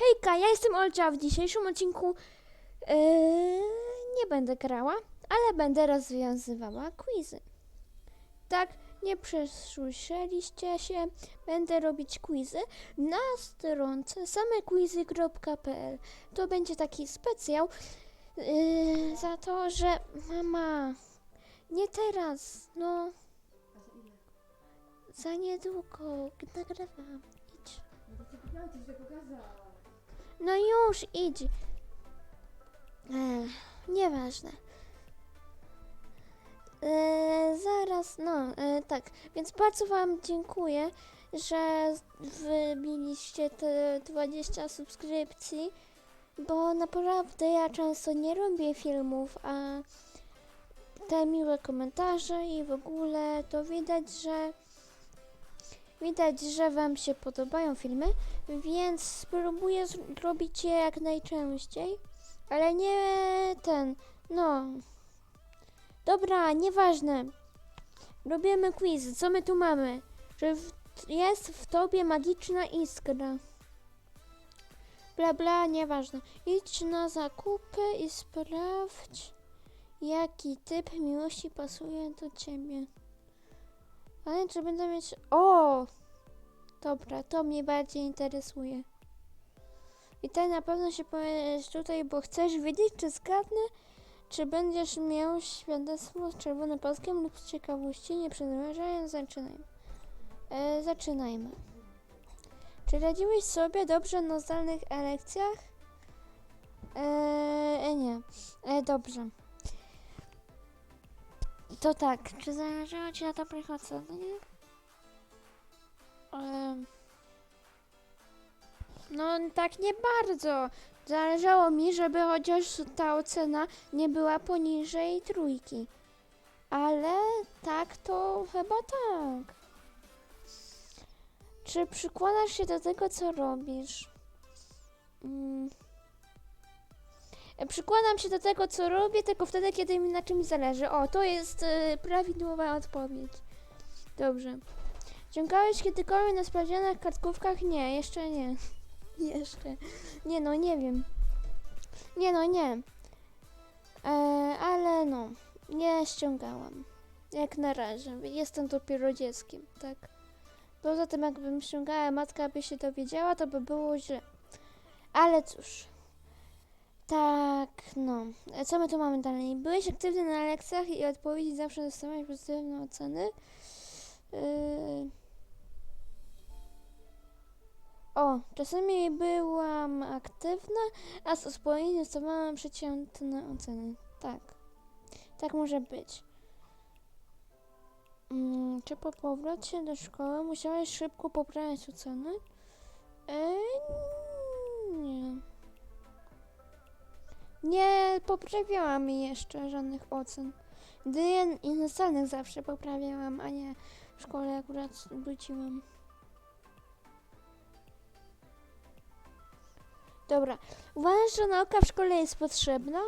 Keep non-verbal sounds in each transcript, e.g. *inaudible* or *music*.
Hejka, ja jestem Olcia. W dzisiejszym odcinku yy, nie będę grała, ale będę rozwiązywała quizy. Tak, nie przesłyszeliście się, będę robić quizy na stronce samequizy.pl. To będzie taki specjał yy, za to, że mama, nie teraz, no, za niedługo nagrywam. Idź. No już, idź. Ech, nieważne. E, zaraz, no, e, tak. Więc bardzo Wam dziękuję, że wybiliście te 20 subskrypcji, bo naprawdę ja często nie robię filmów, a te miłe komentarze i w ogóle to widać, że widać, że Wam się podobają filmy, więc spróbuję zrobić je jak najczęściej, ale nie ten, no. Dobra, nieważne. Robimy quiz. Co my tu mamy? Że w, jest w tobie magiczna iskra. Bla bla, nieważne. Idź na zakupy i sprawdź, jaki typ miłości pasuje do ciebie. Ale czy będę mieć... O! Dobra, to mnie bardziej interesuje. I ty na pewno się powiesz tutaj, bo chcesz wiedzieć, czy zgadnę, czy będziesz miał świadectwo z czerwonym paskiem lub z ciekawości, nie przedłużając, zaczynajmy. E, zaczynajmy. Czy radziłeś sobie dobrze na zdalnych lekcjach? E, e nie. E, dobrze. To tak, czy zależało Ci na dobrych ocenach? No, tak nie bardzo. Zależało mi, żeby chociaż ta ocena nie była poniżej trójki. Ale tak to chyba tak. Czy przykładasz się do tego, co robisz? Mm. Przykładam się do tego, co robię, tylko wtedy, kiedy mi na czymś zależy. O, to jest y, prawidłowa odpowiedź. Dobrze. Ciągałeś kiedykolwiek na sprawdzianach kartkówkach? Nie, jeszcze nie. *laughs* jeszcze. Nie no, nie wiem. Nie no, nie. E, ale no, nie ściągałam. Jak na razie. Jestem dopiero dzieckiem, tak. Poza tym, jakbym ściągała, matka by się dowiedziała, to by było źle. Ale cóż. Tak, no. Co my tu mamy dalej? Byłeś aktywny na lekcjach i odpowiedzi zawsze dostawałeś pozytywne oceny. Yy... O, czasami byłam aktywna, a z odpowiedzi dostawałam przeciętne oceny. Tak. Tak może być. Mm, czy po powrocie do szkoły musiałeś szybko poprawiać oceny? Eee, nie. Nie poprawiałam jeszcze żadnych ocen. Jedynie innych zawsze poprawiałam, a nie w szkole akurat wróciłam. Dobra. Uważasz, że nauka w szkole jest potrzebna?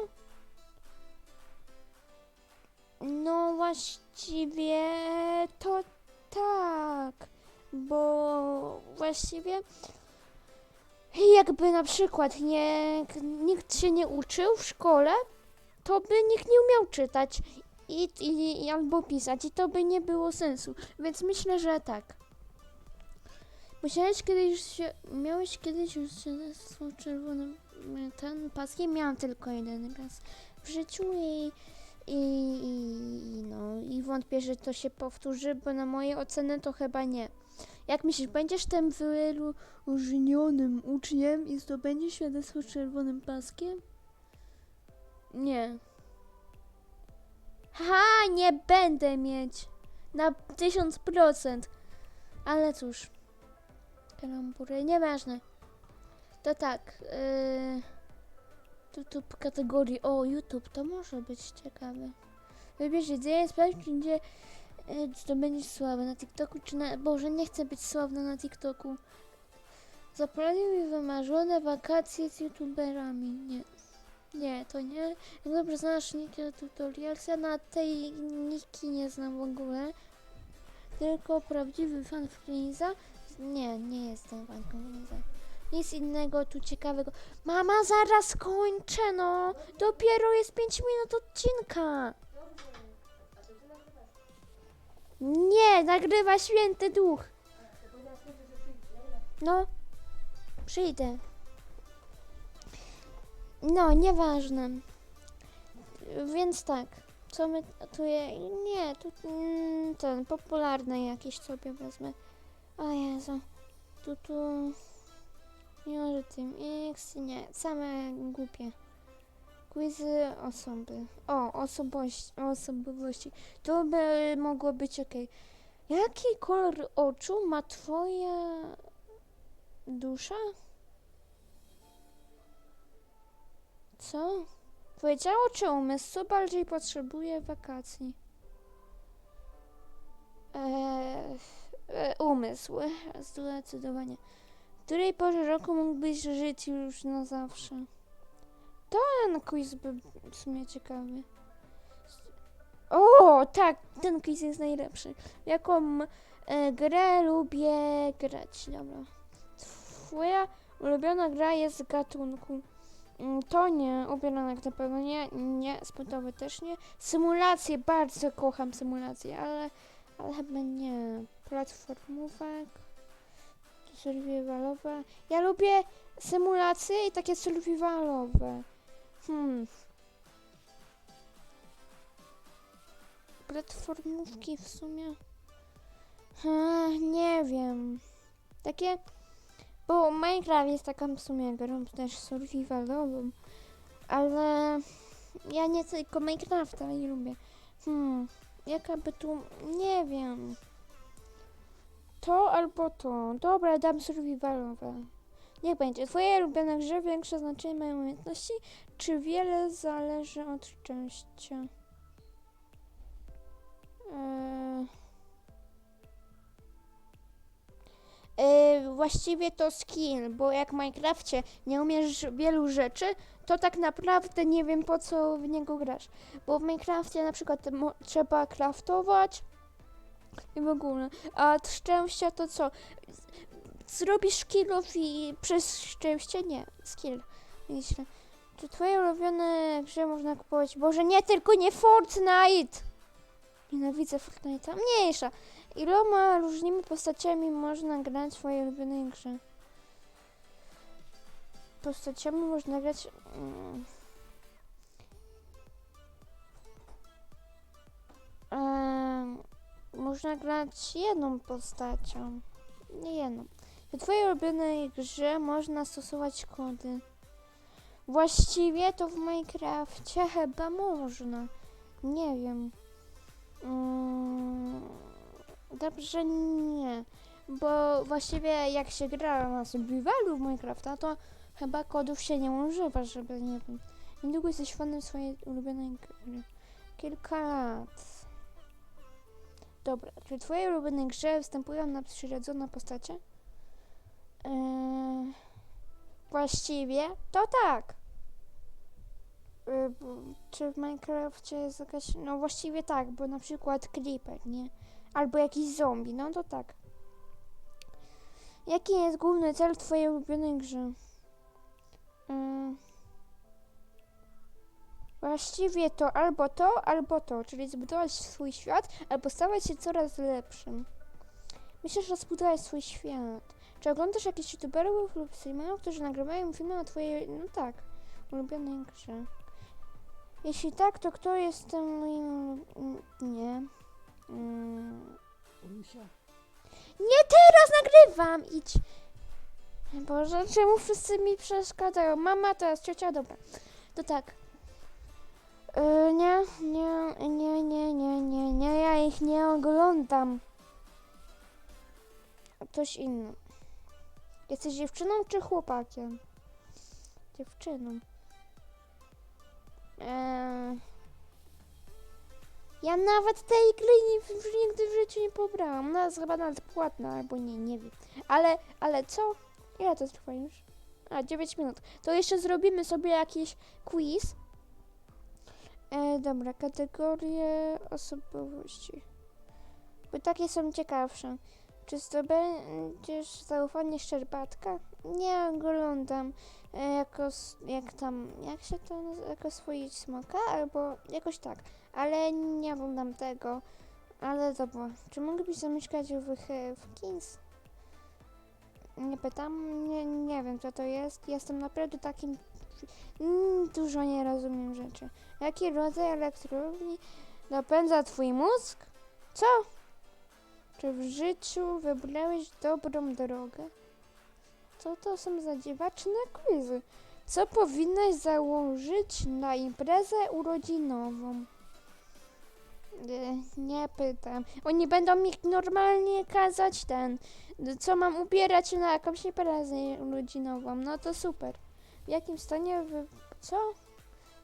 No właściwie to tak, bo właściwie jakby na przykład nie, nikt się nie uczył w szkole, to by nikt nie umiał czytać i, i, i albo pisać i to by nie było sensu. Więc myślę, że tak. Musiałeś kiedyś się, miałeś kiedyś już świadectwo czerwonym e, ten paskiem? Miałam tylko jeden raz w życiu i, i, i no i wątpię, że to się powtórzy, bo na moje oceny to chyba nie. Jak myślisz, będziesz tym wyróżnionym uczniem i zdobędziesz świadectwo z czerwonym paskiem? Nie. Ha, nie będę mieć. Na tysiąc procent. Ale cóż. Kalambury, nieważne. To tak. Yy, YouTube kategorii. O, YouTube, to może być ciekawe. Wybierz jedzenie, sprawdź, gdzie yy, czy to będziesz słaby na TikToku, czy na... Boże, nie chcę być sławna na TikToku. Zaplaniuj wymarzone wakacje z youtuberami. Nie. Nie, to nie. Jak dobrze znasz Niki Tutorials, ja na tej Niki nie znam w ogóle. Tylko prawdziwy fan Freeza. Nie, nie jestem fanką Freeza. Nic innego tu ciekawego. Mama, zaraz kończę, no. Dopiero jest 5 minut odcinka. Nie, nagrywa święty duch. No, przyjdę. No, nieważne. Więc tak, co my tu je... Nie, tu mm, ten popularny jakiś sobie wezmę. O Jezu, tu tu... Może tym X, nie, same głupie. Quizy osoby. O, osobowości, osobowości. To by mogło być ok. Jaki kolor oczu ma twoja dusza? Co? Powiedziało czy umysł? Co bardziej potrzebuje wakacji? Eee, umysł, zdecydowanie. W której porze roku mógłbyś żyć już na zawsze? To ten quiz by w sumie ciekawy. O, tak, ten quiz jest najlepszy. Jaką e, grę lubię grać? Dobra. Twoja ulubiona gra jest z gatunku. Mm, To nie, ubieranek na pewno nie, nie, sportowe też nie. Symulacje, bardzo kocham symulacje, ale, ale chyba nie. Platformówek, survivalowe. Ja lubię symulacje i takie survivalowe. Hmm. Platformówki w sumie. Hmm, nie wiem. Takie. Bo Minecraft jest taką w sumie grą też survivalową. Ale ja nie tylko Minecrafta nie lubię. Hmm. Jaka by tu. Nie wiem. To albo to. Dobra, dam survivalowe. Niech będzie. Twoje ulubione grze większe znaczenie mają umiejętności, czy wiele zależy od szczęścia? Eee... Właściwie to skill, bo jak w Minecrafcie nie umiesz wielu rzeczy, to tak naprawdę nie wiem po co w niego grasz. Bo w Minecrafcie na przykład trzeba craftować i w ogóle. A szczęścia to co? Zrobisz killów i przez szczęście? Nie, skill. Myślę. Czy twoje ulubione grze można kupować? Boże, nie, tylko nie Fortnite! Nienawidzę Fortnite'a. Mniejsza. Iloma różnymi postaciami można grać w swojej ulubionej grze? Postaciami można grać... Mm. Em, można grać jedną postacią. Nie jedną. W twojej ulubionej grze można stosować kody. Właściwie to w Minecrafcie chyba można. Nie wiem. Mm, dobrze nie. Bo właściwie jak się gra na survivalu w Minecrafta, to chyba kodów się nie używa, żeby nie wiem. Niedługo jesteś fanem swojej ulubionej gry. Kilka lat. Dobra, czy w twojej grze występują nadprzyrodzone postacie? Eee, właściwie to tak. Yy, czy w Minecrafcie jest jakaś. No właściwie tak, bo na przykład creeper, nie? Albo jakiś zombie, no to tak. Jaki jest główny cel twojej ulubionej grze? Yy, właściwie to albo to, albo to, czyli zbudować swój świat, albo stawać się coraz lepszym. Myślę, że zbudować swój świat. Czy oglądasz jakichś youtuberów lub streamerów, którzy nagrywają filmy o twojej, no tak, ulubionej grze? Jeśli tak, to kto jest tym moim... ulu- Nie. Mm. Nie teraz nagrywam! Idź. Boże, czemu wszyscy mi przeszkadzają? Mama, teraz ciocia, dobra. To tak. Yy, nie, nie, nie, nie, nie, nie, nie, ja ich nie oglądam. Ktoś inny. Jesteś dziewczyną czy chłopakiem? Dziewczyną. Eee, ja nawet tej gry nigdy w życiu nie pobrałam. Ona jest chyba nawet płatna, albo nie, nie wiem. Ale, ale co? Ile to trwa już? A, 9 minut. To jeszcze zrobimy sobie jakiś quiz. E, dobra, kategorie osobowości. Bo takie są ciekawsze. Czy zdobędziesz zaufanie Szczerbatka? Nie oglądam e, jako, jak tam, jak się to nazywa, jako swoić smoka, albo jakoś tak, ale nie oglądam tego. Ale dobra, czy mógłbyś zamieszkać w, Kings? Nie pytam, nie, nie wiem co to jest. Jestem naprawdę takim... Mm, dużo nie rozumiem rzeczy. Jaki rodzaj elektrowni napędza twój mózg? Co? Czy w życiu wybrałeś dobrą drogę? Co to są za dziwaczne quizy? Co powinnaś założyć na imprezę urodzinową? Nie, nie pytam. Oni będą mi normalnie kazać ten, co mam ubierać na jakąś imprezę urodzinową. No to super. W jakim stanie wy... Co?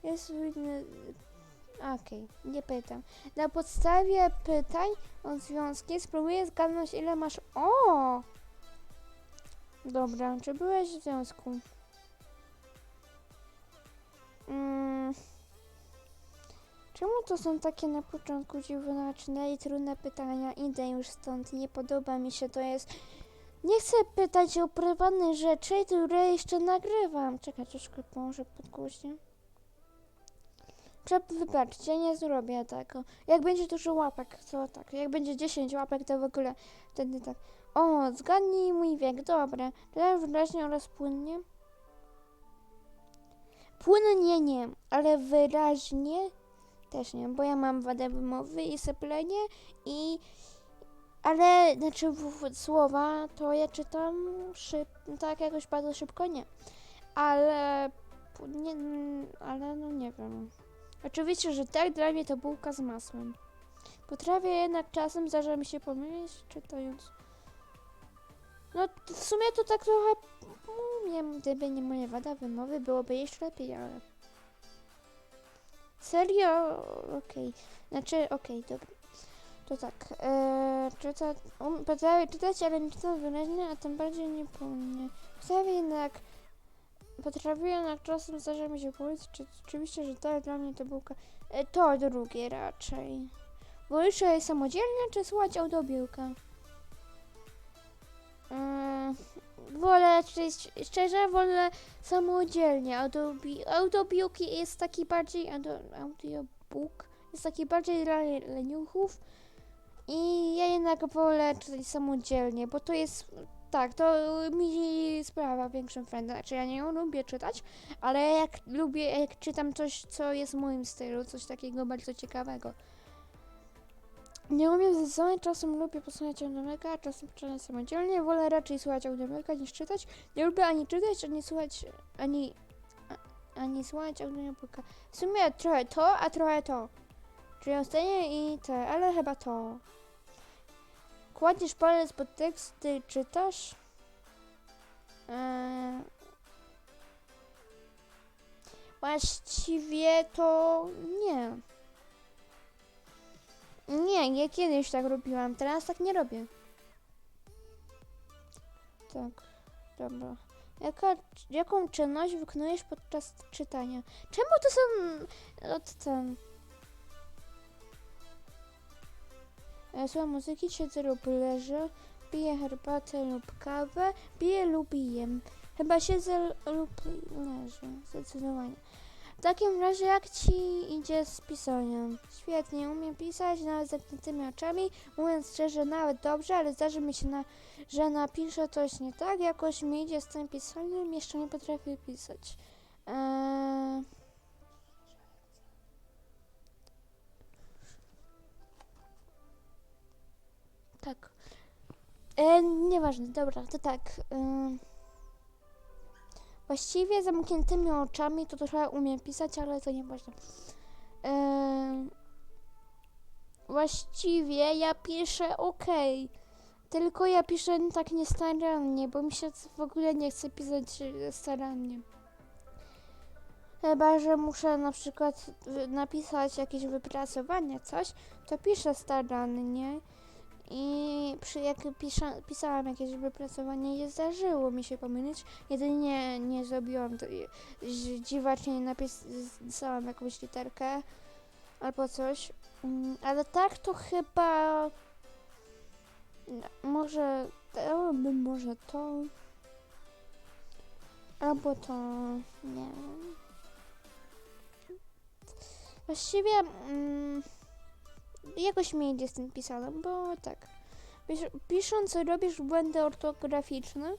Jest... inny- Okej, nie pytam. Na podstawie pytań o związki spróbuję zgadnąć ile masz... O! Dobra, czy byłeś w związku? Mm. Czemu to są takie na początku dziwaczne i trudne pytania? Idę już stąd, nie podoba mi się, to jest... Nie chcę pytać o prywatne rzeczy, które jeszcze nagrywam. Czekaj, troszkę może podgłośnie. Prze- Wybaczcie, nie zrobię tego. Jak będzie dużo łapek, to tak. Jak będzie 10 łapek, to w ogóle wtedy tak. O, zgadnij mój wiek, dobra. Tyle wyraźnie oraz płynnie. Płynnie nie, ale wyraźnie też nie, bo ja mam wadę wymowy i syplenie i... Ale, znaczy słowa to ja czytam szyb, tak jakoś bardzo szybko, nie. Ale, nie, ale no nie wiem. Oczywiście, że tak, dla mnie to bułka z masłem. Potrafię jednak czasem zdarza mi się pomylić, czytając. No, w sumie to tak trochę umiem, gdyby nie moja wada wymowy, byłoby jeszcze lepiej, ale... Serio? Okej. Znaczy, okej, dobra. To tak, eee, czyta, um, potrafię czytać, ale nie czytam wyraźnie, a tym bardziej nie płynnie. Potrafię jednak, potrafię jednak czasem zdarza mi się powiedzieć, czy oczywiście, że tak, dla mnie to bułka. E, to drugie raczej. Wolisz je samodzielnie, czy słuchać audiobiłka? Mm, wolę, szczerze, wolę samodzielnie. Audiobi, audiobiłki jest taki bardziej, audio, audiobook jest taki bardziej dla le- leniuchów. I ja jednak wolę czytać samodzielnie, bo to jest, tak, to mi sprawia większą frajdę. Znaczy ja nie lubię czytać, ale jak lubię, jak czytam coś, co jest w moim stylu, coś takiego bardzo ciekawego. Nie umiem zdecydować, czasem lubię posłuchać audiobooka, a czasem czytać samodzielnie. Wolę raczej słuchać audiobooka niż czytać. Nie lubię ani czytać, ani słuchać, ani, a, ani słuchać audiobooka. W sumie trochę to, a trochę to. Czyli ostatnie i te, ale chyba to. Kładziesz palec pod tekst, ty czytasz? Eee, właściwie to nie. Nie, ja kiedyś tak robiłam, teraz tak nie robię. Tak, dobra. Jaka, jaką czynność wykonujesz podczas czytania? Czemu to są... Od ten... E, Słucham muzyki, siedzę lub leżę, piję herbatę lub kawę, piję lub jem. Chyba siedzę lub leżę, zdecydowanie. W takim razie jak ci idzie z pisaniem? Świetnie, umiem pisać nawet z zamkniętymi oczami. Mówiąc szczerze, nawet dobrze, ale zdarzy mi się, na, że napiszę coś nie tak. Jakoś mi idzie z tym pisaniem, jeszcze nie potrafię pisać. Eee... Tak. E, nieważne, dobra, to tak. ym. Właściwie zamkniętymi oczami to trochę umiem pisać, ale to nieważne. Em, właściwie ja piszę ok. Tylko ja piszę tak niestarannie, bo mi się w ogóle nie chce pisać e, starannie. Chyba, że muszę na przykład napisać jakieś wypracowanie, coś, to piszę starannie. I przy, jak piszę, pisałam jakieś wypracowanie, nie zdarzyło mi się pomylić. Jedynie nie zrobiłam to, dziwacznie napisałam jakąś literkę albo coś. Mm, Ale tak to chyba No, Może, albo może to, albo to, nie wiem. Właściwie mm, jakoś mi idzie z tym pisanem, bo tak. Pisz- Pisząc robisz błędy ortograficzne.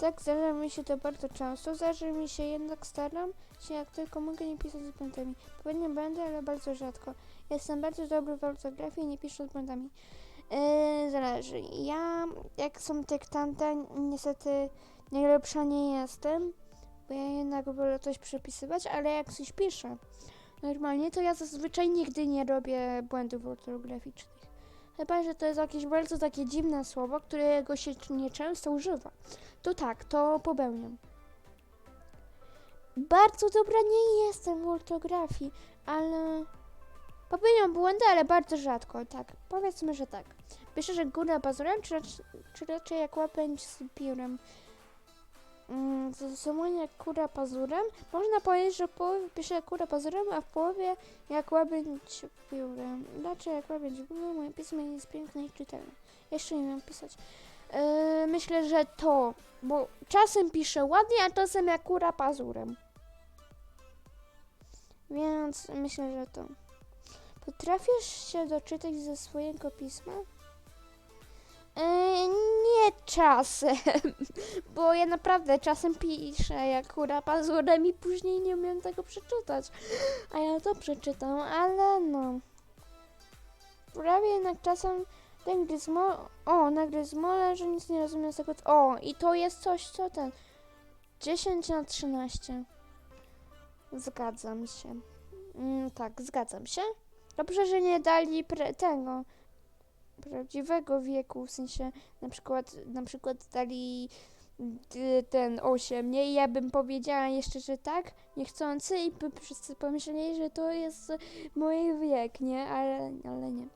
Tak, zdarza mi się to bardzo często. Zdarza mi się jednak staram się jak tylko mogę nie pisać z błędami. Pewnie będę, ale bardzo rzadko. Jestem bardzo dobry w ortografii i nie piszę z błędami. Yy, zależy. Ja, jak są dyktante, niestety najlepsza nie jestem, bo ja jednak wolę coś przepisywać, ale jak coś piszę normalnie, to ja zazwyczaj nigdy nie robię błędów ortograficznych. Chyba, że to jest jakieś bardzo takie dziwne słowo, którego się nieczęsto używa. To tak, to popełniam. Bardzo dobra nie jestem w ortografii, ale popełniam błędy, ale bardzo rzadko, tak. Powiedzmy, że tak. Piszę, że góra pazurem, czy, czy raczej jak łapędź z piórem? Mm, Zastosowanie jak kura pazurem. Można powiedzieć, że w połowie piszę jak kura pazurem, a w połowie jak łabędź piórem. Raczej jak łabędź piórem, moje pismo jest piękne i czytelne. Jeszcze nie wiem pisać. Yy, myślę, że to, bo czasem piszę ładnie, a czasem jak kura pazurem. Więc myślę, że to. Potrafisz się doczytać ze swojego pisma? Yy, nie czasem, *laughs* bo ja naprawdę czasem piszę jak kura pazurem i później nie umiem tego przeczytać. A ja to przeczytam, ale no. Prawie jednak czasem ten gryzmo... O, na gryzmole, że nic nie rozumiem z tego... O, i to jest coś, co ten... 10 na 13. Zgadzam się. Mm, tak, zgadzam się. Dobrze, że nie dali pre- tego prawdziwego wieku, w sensie na przykład, na przykład dali y, ten 8, nie? I ja bym powiedziała jeszcze, że tak, niechcący i by wszyscy pomyśleli, że to jest mój wiek, nie? Ale, ale nie.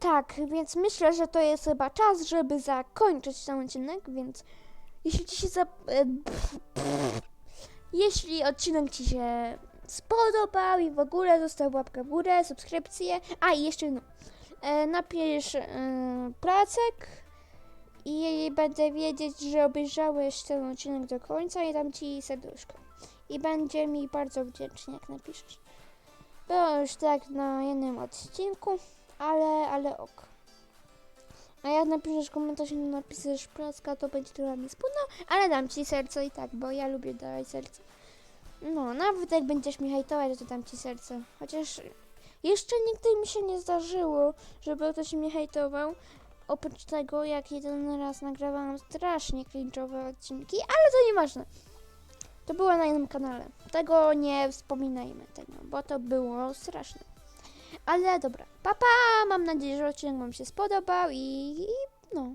Tak, więc myślę, że to jest chyba czas, żeby zakończyć ten odcinek, więc jeśli Ci się za... e, Jeśli odcinek Ci się spodobał i w ogóle zostaw łapkę w górę, subskrypcję, a i jeszcze no, e, napisz e, placek i będę wiedzieć, że obejrzałeś ten odcinek do końca i dam Ci serduszko. I będzie mi bardzo wdzięczny, jak napiszesz. Było już tak na jednym odcinku, ale, ale ok. A jak napiszesz komentarz i nie napiszesz placka, to będzie dla mnie smutno, ale dam Ci serce i tak, bo ja lubię dawać serce. No, nawet jak będziesz mi hejtować, to dam Ci serce. Chociaż jeszcze nigdy mi się nie zdarzyło, żeby ktoś mnie hejtował. Oprócz tego, jak jeden raz nagrywałam strasznie cringe'owe odcinki, ale to nieważne. To było na innym kanale. Tego nie wspominajmy tego, bo to było straszne. Ale dobra, papa, mam nadzieję, że odcinek Wam się spodobał i, i no.